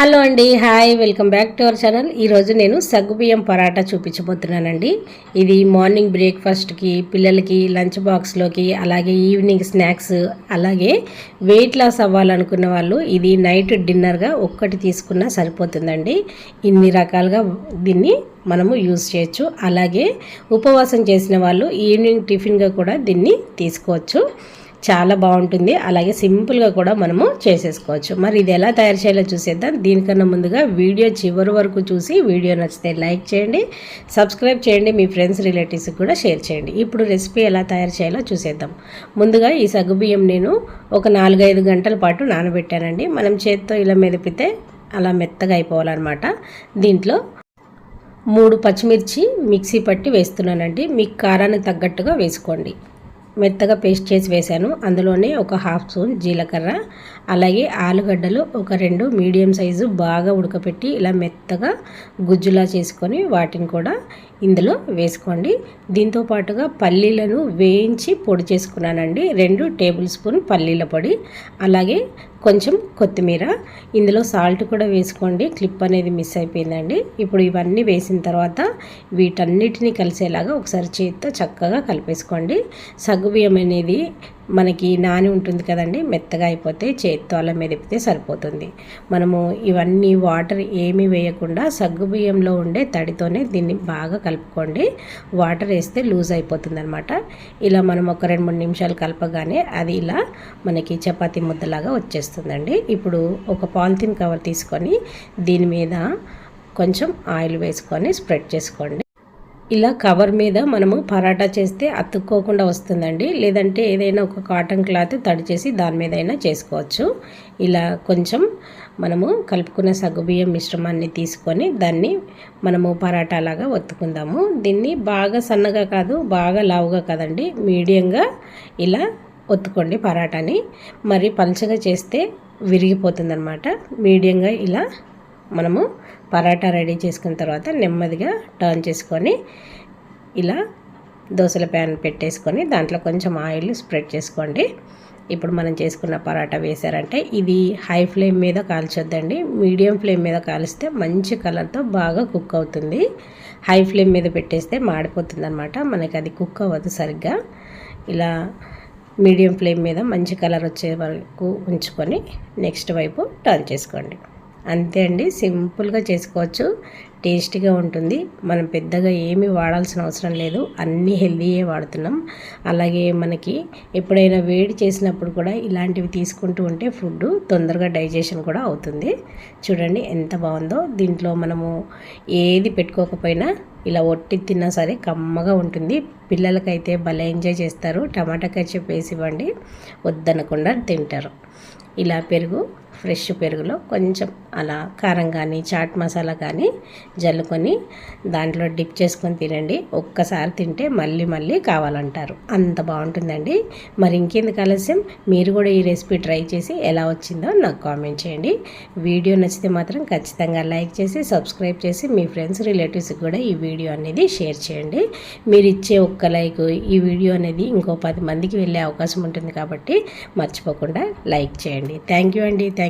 Hello అండి hi welcome back to our channel. ఈరోజు నేను సగ్గుబియ్యం పరాటా చూపించబోతున్నానండి. ఇది మార్నింగ్ బ్రేక్ఫాస్ట్కి పిల్లలకి లంచ్ బాక్స్లోకి అలాగే ఈవినింగ్ స్నాక్స్ అలాగే వెయిట్ లాస్ అవ్వాలనుకున్న వాళ్ళు ఇది నైట్ డిన్నర్గా ఒక్కటి తీసుకున్నా సరిపోతుందండి. ఇన్ని రకాలుగా దీన్ని మనము యూజ్ చేయొచ్చు. అలాగే ఉపవాసం చేసిన వాళ్ళు ఈవినింగ్ టిఫిన్గా కూడా దీన్ని తీసుకోవచ్చు. చాలా బాగుంటుంది. అలాగే సింపుల్గా కూడా మనము చేసేసుకోవచ్చు. మరి ఇది ఎలా తయారు చేయాలో చూసేద్దాం. దీనికన్నా ముందుగా వీడియో చివరి వరకు చూసి వీడియో నచ్చితే లైక్ చేయండి. సబ్స్క్రైబ్ చేయండి. మీ ఫ్రెండ్స్ రిలేటివ్స్కి కూడా షేర్ చేయండి. ఇప్పుడు రెసిపీ ఎలా తయారు చేయాలో చూసేద్దాం. ముందుగా ఈ సగ్గుబియ్యం నేను ఒక నాలుగైదు గంటల పాటు నానబెట్టానండి. మనం చేత్తో ఇలా మెదిపితే అలా మెత్తగా అయిపోవాలన్నమాట. దీంట్లో మూడు పచ్చిమిర్చి మిక్సీ పట్టి వేస్తున్నానండి. మీ కారానికి తగ్గట్టుగా వేసుకోండి. మెత్తగా పేస్ట్ చేసి వేశాను. అందులోనే ఒక హాఫ్ స్పూన్ జీలకర్ర అలాగే ఆలుగడ్డలు ఒక రెండు మీడియం సైజు బాగా ఉడకపెట్టి ఇలా మెత్తగా గుజ్జులా చేసుకొని వాటిని కూడా ఇందులో వేసుకోండి. దీంతో పాటుగా పల్లీలను వేయించి పొడి చేసుకున్నానండి. రెండు టేబుల్ స్పూన్ పల్లీల పొడి అలాగే కొంచెం కొత్తిమీర ఇందులో సాల్ట్ కూడా వేసుకోండి. క్లిప్ అనేది మిస్ అయిపోయిందండి. ఇప్పుడు ఇవన్నీ వేసిన తర్వాత వీటన్నిటిని కలిసేలాగా ఒకసారి చేతితో చక్కగా కలిపేసుకోండి. సగ్గుబియ్యం అనేది మనకి నాని ఉంటుంది కదండి మెత్తగా అయిపోతే చేత్తో అలా మెదిపితే సరిపోతుంది. మనము ఇవన్నీ వాటర్ ఏమీ వేయకుండా సగ్గుబియ్యంలో ఉండే తడితోనే దీన్ని బాగా కలుపుకోండి. వాటర్ వేస్తే లూజ్ అయిపోతుంది అనమాట ఇలా మనం ఒక రెండు మూడు నిమిషాలు కలపగానే అది ఇలా మనకి చపాతీ ముద్దలాగా వచ్చేస్తుందండి. ఇప్పుడు ఒక పాలిథిన్ కవర్ తీసుకొని దీని మీద కొంచెం ఆయిల్ వేసుకొని స్ప్రెడ్ చేసుకోండి. ఇలా కవర్ మీద మనము పరాటా చేస్తే అతుక్కోకుండా వస్తుందండి. లేదంటే ఏదైనా ఒక కాటన్ క్లాత్ తడి చేసి దాని మీద అయినా చేసుకోవచ్చు. ఇలా కొంచెం మనము కలుపుకున్న సగ్గుబియ్యం మిశ్రమాన్ని తీసుకొని దాన్ని మనము పరాటా లాగా ఒత్తుకుందాము. దీన్ని బాగా సన్నగా కాదు బాగా లావుగా కాదండి. మీడియంగా ఇలా ఒత్తుకోండి పరాటాని. మరి పల్చగా చేస్తే విరిగిపోతుందన్నమాట. మీడియంగా ఇలా మనము పరాటా రెడీ చేసుకున్న తర్వాత నెమ్మదిగా టర్న్ చేసుకొని ఇలా దోశల ప్యాన్ పెట్టేసుకొని దాంట్లో కొంచెం ఆయిల్ స్ప్రెడ్ చేసుకోండి. ఇప్పుడు మనం చేసుకున్న పరాటా వేసారంటే ఇది హై ఫ్లేమ్ మీద కాల్చొద్దండి. మీడియం ఫ్లేమ్ మీద కాలిస్తే మంచి కలర్తో బాగా కుక్ అవుతుంది. హై ఫ్లేమ్ మీద పెట్టేస్తే మాడిపోతుంది అనమాట మనకి అది కుక్ అవ్వదు సరిగ్గా. ఇలా మీడియం ఫ్లేమ్ మీద మంచి కలర్ వచ్చే వరకు ఉంచుకొని నెక్స్ట్ వైపు టర్న్ చేసుకోండి. అంతే అండి సింపుల్గా చేసుకోవచ్చు. టేస్టీగా ఉంటుంది. మనం పెద్దగా ఏమీ వాడాల్సిన అవసరం లేదు. అన్నీ హెల్దీయే వాడుతున్నాం. అలాగే మనకి ఎప్పుడైనా వేడి చేసినప్పుడు కూడా ఇలాంటివి తీసుకుంటూ ఉంటే ఫుడ్ తొందరగా డైజెషన్ కూడా అవుతుంది. చూడండి ఎంత బాగుందో. దీంట్లో మనము ఏది పెట్టుకోకపోయినా ఇలా ఒట్టి తిన్నా సరే కమ్మగా ఉంటుంది. పిల్లలకైతే భలే ఎంజాయ్ చేస్తారు. టమాటా కచ్చప్ వేసి ఇవ్వండి. వద్దనకుండా తింటారు. ఇలా పెరుగు ఫ్రెష్ పెరుగులో కొంచెం అలా కారం కానీ చాట్ మసాలా కానీ జల్లుకొని దాంట్లో డిప్ చేసుకొని తినండి. ఒక్కసారి తింటే మళ్ళీ మళ్ళీ కావాలంటారు. అంత బాగుంటుందండి. మరి ఇంకెందుకు ఆలస్యం? మీరు కూడా ఈ రెసిపీ ట్రై చేసి ఎలా వచ్చిందో నాకు కామెంట్ చేయండి. వీడియో నచ్చితే మాత్రం ఖచ్చితంగా లైక్ చేసి సబ్స్క్రైబ్ చేసి మీ ఫ్రెండ్స్ రిలేటివ్స్కి కూడా ఈ వీడియో అనేది షేర్ చేయండి. మీరు ఇచ్చే ఒక్క లైక్ ఈ వీడియో అనేది ఇంకో పది మందికి వెళ్ళే అవకాశం ఉంటుంది కాబట్టి మర్చిపోకుండా లైక్ చేయండి. థ్యాంక్ యూ అండి. Thank